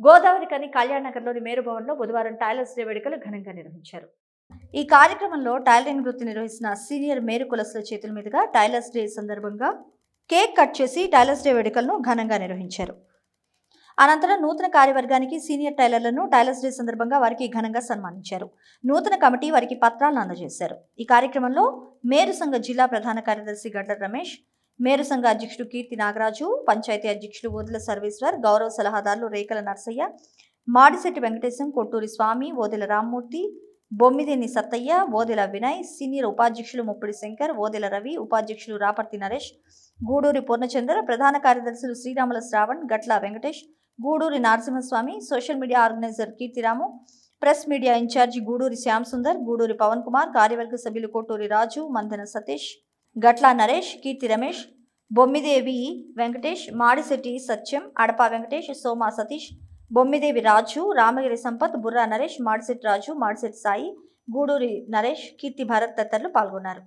గోదావరి కని కళ్యాణ్ నగర్లోని మేరు భవన్లో బుధవారం టైలర్స్ డే వేడుకలు ఘనంగా నిర్వహించారు. ఈ కార్యక్రమంలో టైలరింగ్ వృత్తి నిర్వహిస్తున్న సీనియర్ మేరు కులసుల చేతుల మీదుగా టైలర్స్ డే సందర్భంగా కేక్ కట్ చేసి టైలర్స్ డే వేడుకలను ఘనంగా నిర్వహించారు. అనంతరం నూతన కార్యవర్గానికి సీనియర్ టైలర్లను టైలర్స్ డే సందర్భంగా వారికి ఘనంగా సన్మానించారు. నూతన కమిటీ వారికి పత్రాలను అందజేశారు. ఈ కార్యక్రమంలో మేరు సంఘ జిల్లా ప్రధాన కార్యదర్శి గడ్ల రమేష్ మేరు సంఘ అధ్యక్షుడు కీర్తి నాగరాజు పంచాయతీ అధ్యక్షుడు ఓదెల సర్వేశ్వర్ గౌరవ సలహాదారులు రేకల నర్సయ్య మాడిశెట్టి వెంకటేశం కొట్టూరి స్వామి ఓదెల రామ్మూర్తి బొమ్మిదేని సత్తయ్య ఓదెల వినయ్ సీనియర్ ఉపాధ్యక్షులు ముప్పిడి శంకర్ ఓదెల రవి ఉపాధ్యక్షులు రాపర్తి నరేష్ గూడూరి పూర్ణచంద్ర ప్రధాన కార్యదర్శులు Sriramula Shravan Gatla Venkatesh Guduri Narasimhaswamy social media organizer Keerthiramu press media in-charge Guduri Shyam Sundar Guduri Pavan Kumar కార్యవర్గ సభ్యులు కోటూరి రాజు మందన సతీష్ గట్ల నరేష్ కీర్తి రమేష్ బొమ్మిదేవి వెంకటేష్ మాడిశెట్టి సత్యం అడప వెంకటేష్ సోమా సతీష్ బొమ్మిదేవి రాజు రామగిరి సంపత్ బుర్రా నరేష్ మాడిశెట్టి రాజు మాడిశెట్టి సాయి గూడూరి నరేష్ కీర్తి భరత్ తదితరులు పాల్గొన్నారు.